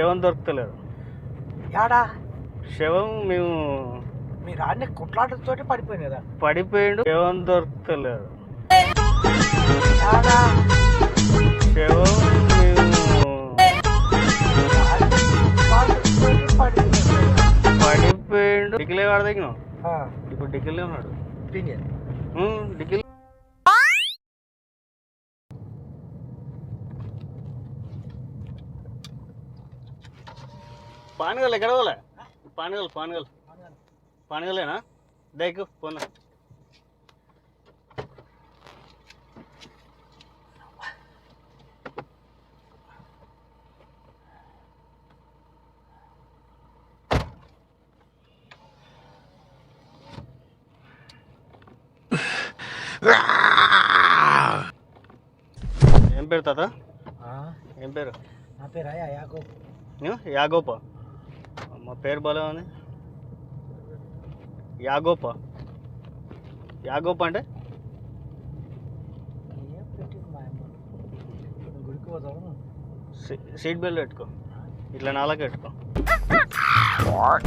శవం దొరుకుతలేదు. యాడా? శవం మేము మీరు ఆడిన కుట్లాటతోటి పడిపోయింది కదా. పడిపోయిండు శవం దొరుకుతలేదు. యాడా? శవం. పడిపోయిండు. డిగ్గిలే వాడ ఆ, ఇప్పుడు డిగ్గిలే ఉన్నాడు. opinion. ఉమ్, డిగ్గిలే పానగల్ ఎక్కడ పోలే? పానగల్ పానగల్ పానగలేనా దయకు పోనా. ఏం పేరు తాత? ఏం పేరు? నా పేరు ఏ? యాగోప? మా పేరు బలం ఉంది. యాగోప. యాగోప అంటే? సీట్ బెల్ట్ పెట్టుకో. ఇట్లా నాలుగు పెట్టుకో.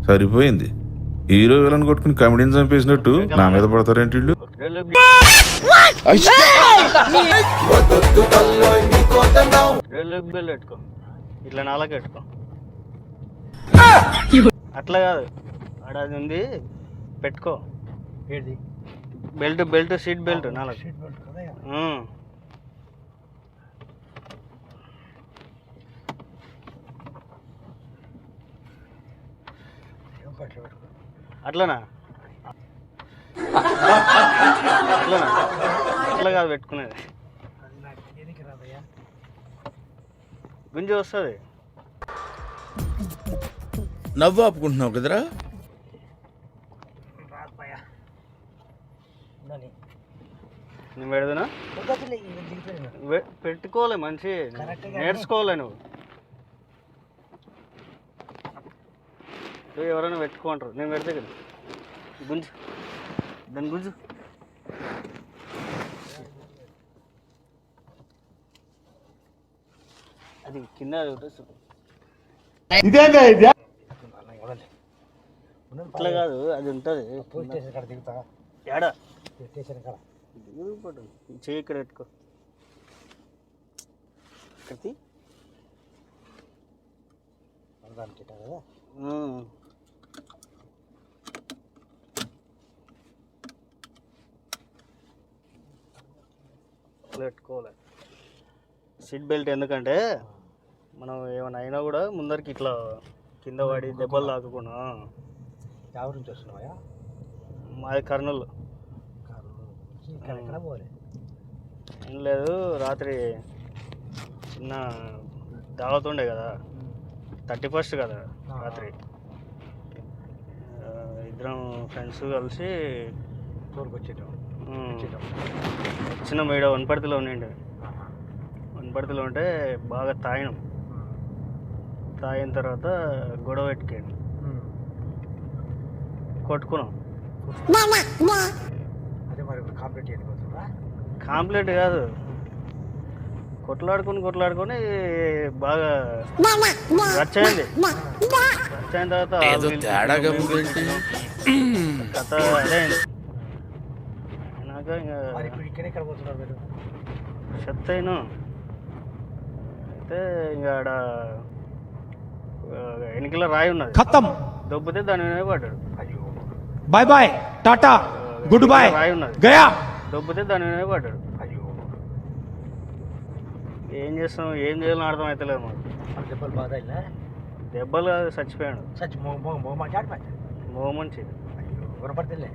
సరిపోయింది. హీరో విలన్ కొట్టుకుని కమెడీని చంపేసినట్టు నా మీద పడతారేంటి బెల్ట్ పెట్టుకో. ఇట్లా నాలుగు పెట్టుకో. అట్లా కాదు. ఆడ అది ఉంది. పెట్టుకో. ఏది? బెల్ట్ బెల్ట్ సీట్ బెల్ట్ నాలుగు. సీట్ బెల్ట్ కదా అట్లనా? అట్లనా? అట్లా కాదు పెట్టుకునేది. గుంజి వస్తుంది. నవ్వు ఆపుకుంటున్నావు కదరా? నేను. పెడదునా పెట్టుకోలే మంచి నేర్చుకోలే నువ్వు ఎవరైనా పెట్టుకుంటారు నేను పెడితే కదా. గుంజు. దాని గుంజు. అది కింద అది ఇట్లా కాదు అది ఉంటుంది. పోలీస్ స్టేషన్ కాడ దిగుతా. ఏడా స్టేషన్ కాడ. దిగుపడు చేయి ఇక్కడ పెట్టుకో. దానికి ఇట్టా కదా? పెట్టుకోవాలి. సీట్ బెల్ట్ ఎందుకంటే మనం ఏమైనా అయినా కూడా ముందరికి ఇట్లా కింద పడి దెబ్బలు తాకకుండా ఎవరి నుంచి వస్తున్నావా? మాది కర్నూలు. కారు నుంచి ఇక్కడ ఎక్కడ పోలే? ఏం లేదు రాత్రి చిన్న దావత్ ఉండే కదా. థర్టీ ఫస్ట్ కదా రాత్రి. ఆ, ఇద్దరం ఫ్రెండ్స్ కలిసి టూర్కి వచ్చేటాం ఉమ్, వచ్చేటాం. చిన్న మేడ వనపర్తిలో ఉండిండే. వనపర్తిలో ఉంటే బాగా తాగినాం. తాగిన తర్వాత గొడవ పెట్టుకోండి కొట్టుకున్నాం. అదే మరి కాంప్లీట్ చేయకపోతుందా కాంప్లీట్ కాదు. కొట్లాడుకొని కొట్లాడుకొని బాగా రచ్చయింది రచ్చయిన తర్వాత ఇంకా చెత్త అయినా. అయితే ఇంకా ఆడ వెనుకల రాయి ఉన్నది. దొబ్బితే దాని మీద పడ్డాడు. Bye bye tata good bye Gaya దొబ్బితే దాని మీద పడ్డాడు. ఏం చేస్తాం? ఏం చేయాలని అర్థం అవుతలేదు దెబ్బలు బాధ దెబ్బలు కాదు చచ్చిపోయాడు. చచ్చి మోమంచి మన వినపడతలే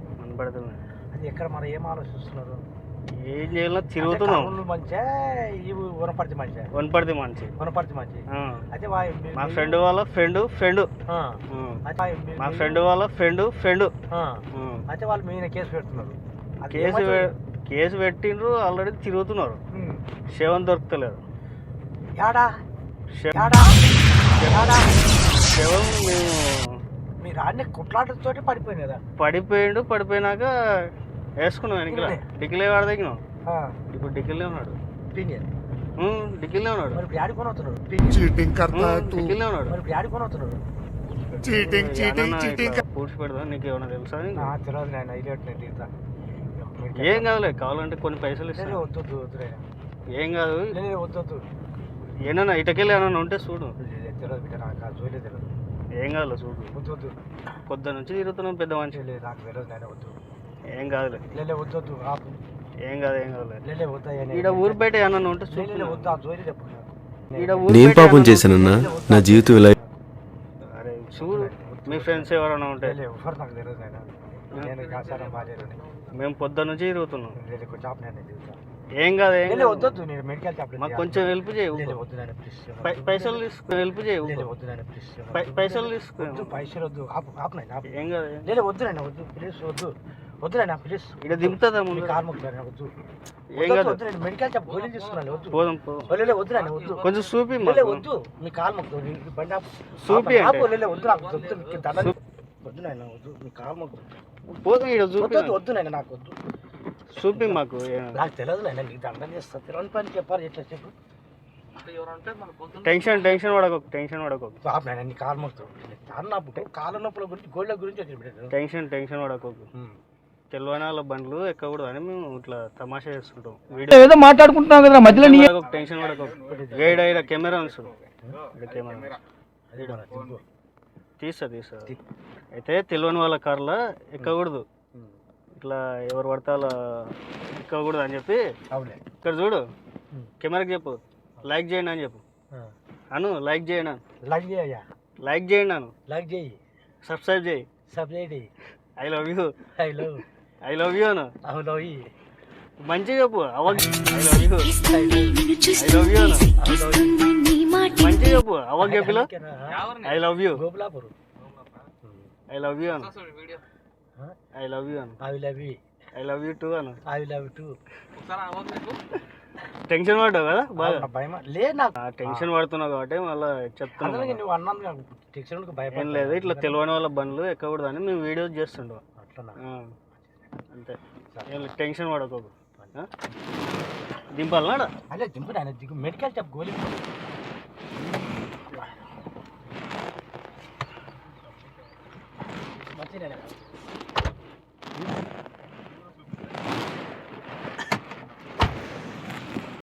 అది ఎక్కడ మరి ఏం ఆలోచిస్తున్నారు? ఏం చేయాలో తిరుగుతున్నాం మంచిగా మంచి. అయితే మీ- ఫ్రెండ్ వాళ్ళ ఫ్రెండ్ ఫ్రెండ్. ఆ. అయితే వా- మీ- ఫ్రెండ్ వాళ్ళ ఫ్రెండ్ ఫ్రెండ్. ఆ. అయితే వాళ్ళు మీద కేసు పెడుతున్నారు. కేసు కేసు పెట్టిండ్రు ఆల్రెడీ తిరుగుతున్నారు. శవం దొరుకుతలేదు యాడా? శవం మేము మీరు ఆడిన కుట్లాటతోటి పడిపోయింది కదా. పడిపోయిండు పడిపోయినాక వేసుకున్నాం వెనకల. డిక్కిలే వాడ తగినాం ఆ. ఇప్పుడు డిక్కిలే ఉన్నాడు. ఉమ్, డిక్కీలో ఉన్నాడు. మరి యాడికి కొని అవుతున్నాడు ఉమ్, డిక్కీలో ఉన్నాడు. మరి యాడికి కొని అవుతున్నాడు పూడ్చి పెడదా నీకు ఏమైనా తెలుసా? నా తెలియదు నాయన ఇల్లు నేను దిగుతా ఏం కాదులే కావాలంటే కొన్ని పైసలు ఇస్తాను వద్దు వద్దు వద్దు నాయన. ఏం కాదు? లేదు, లేదు, వద్దు వద్దు ఏమన్నా ఇటకెళ్ళి ఏమన్నా ఉంటే చూడు. తెలియదు బిడ్డ నాకు ఆ జోలే తెలియదు ఏం కాదులే చూడు. వద్దు వద్దు పొద్దు నుంచి తిరుగుతున్నాం పెద్ద మనిషి. లేదు నాకు తెలియదు నాయన వద్దు. ఏం కాదులే. లేలే ఆపు. ఏం కాదు ఏం కాదులే. లేలే వద్దు అయ్యా ఈడ ఊరు బయట ఏమన్నా ఉంటే వద్దు జోలి చెప్పు. ఈడ ఊరు నేను పాపం చేశానన్నా నా జీవితం ఇలా అరే చూడు మీ ఫ్రెండ్స్ ఎవరైనా ఉంటే. ఎవరు నాకు తెలియదు నాయన. నేను కాసారం బాగాలేదు మేము పొద్దు నుంచి తిరుగుతున్నాం. లేదు నేను ఏం కాదు ఏం లేలే కాదు. వద్దు వద్దు నేను మెడికల్ షాప్ మాకు కొంచెం హెల్ప్ చేయవు లేలే వద్దు నాయన ప్లీజ్ పైసలు తీసుకు హెల్ప్ చేయవు లేలే వద్దు నాయన ప్లీజ్ పై- పైసలు తీసుకో. పైసలు వద్దు ఆపు ఏం కాదు లేలే వద్దు వద్దు ప్లీజ్ వద్దు. వద్దు నాయన ప్లీజ్ ఈడ దింపుతుందా మీ ముందు కార్ మొక్కుతాను నాయన, వద్దు. ఏం వద్దు, కాదు. వద్దు నేను మెడికల్ షాప్ గోళీలు తీసుకున్నాను వద్దు. పోదాం పో ఓ, లేలే వద్దు నాయన వద్దు. కొంచెం చూపి వద్దు. మీ కార్ బండి. చూపి నాకు వద్దు నీకు దండం వద్దు నాయన వద్దు మీ కార్ మొక్కుతాను పోదాం ఈడ వద్దు చూపి వద్దు, వద్దు నాయన నాకు వద్దు. చూపి మాకు నాకు తెలియదు నాయన దండం తెలియని పని చెప్పాలి ఎట్లా చెప్పు. టెన్షన్ టెన్షన్ పడకోకు టెన్షన్ పడకోకు బాబు నీ కార్ మొక్కుతావు. కారు నా పుట్టే కాళ్ళ నొప్పుల గురించి గోళ్ళ గురించి టెన్షన్ టెన్షన్ పడకోకు తెలివైన వాళ్ళ బండ్లు ఎక్కకూడదు అని మేము ఇట్లా తమాషా చేస్తుంటాం. వీడియో ఏదో మాట్లాడుకుంటున్నాం కదా మధ్యలో నీ పడకోకు, టెన్షన్ పడకోకు గైడ్ అయిన కెమెరా ఉంది కెమెరా. తీస్తా తీస్తా. అయితే తెలియని వాళ్ళ కార్లో ఎక్కకూడదు. ఇట్లా ఎవరు పడితే వాళ్ళ ఎక్కకూడదు అని చెప్పి ఇక్కడ చూడు. కెమెరాకి చెప్పు. లైక్ చేయండి అని చెప్పు. అను లైక్ చేయండి లైక్ చేయ్యా లైక్ చేయండి అను. లైక్ చేయి. సబ్స్క్రైబ్ చేయి. Subject I love you. I love I love you Anu I love you మంచిగా చెప్పు అవ I love you I love you అను మంచిగా చెప్పు అవ చెప్పిలో I love you I love you Anu I love you Anu I love you I love you too Anu I love too tension పడ్డావు కదా బాగా భయమా లే నాకు టెన్షన్ పడుతున్నావు కాబట్టి మళ్ళీ చెప్తున్నాను అందులోకి నువ్వు అన్నాను టెన్షన్ భయపడ లేదు ఇట్లా తెలియని వాళ్ళ బండ్లు ఎక్కకూడదు అని మేము వీడియోస్ చేస్తుంటాం అట్లా అంతే. టెన్షన్ పడకోకు ఆ? దింపాలన్నాడా అదే దింపు నాయన దిగు. మెడికల్ షాప్ గోళీ. మంచిగా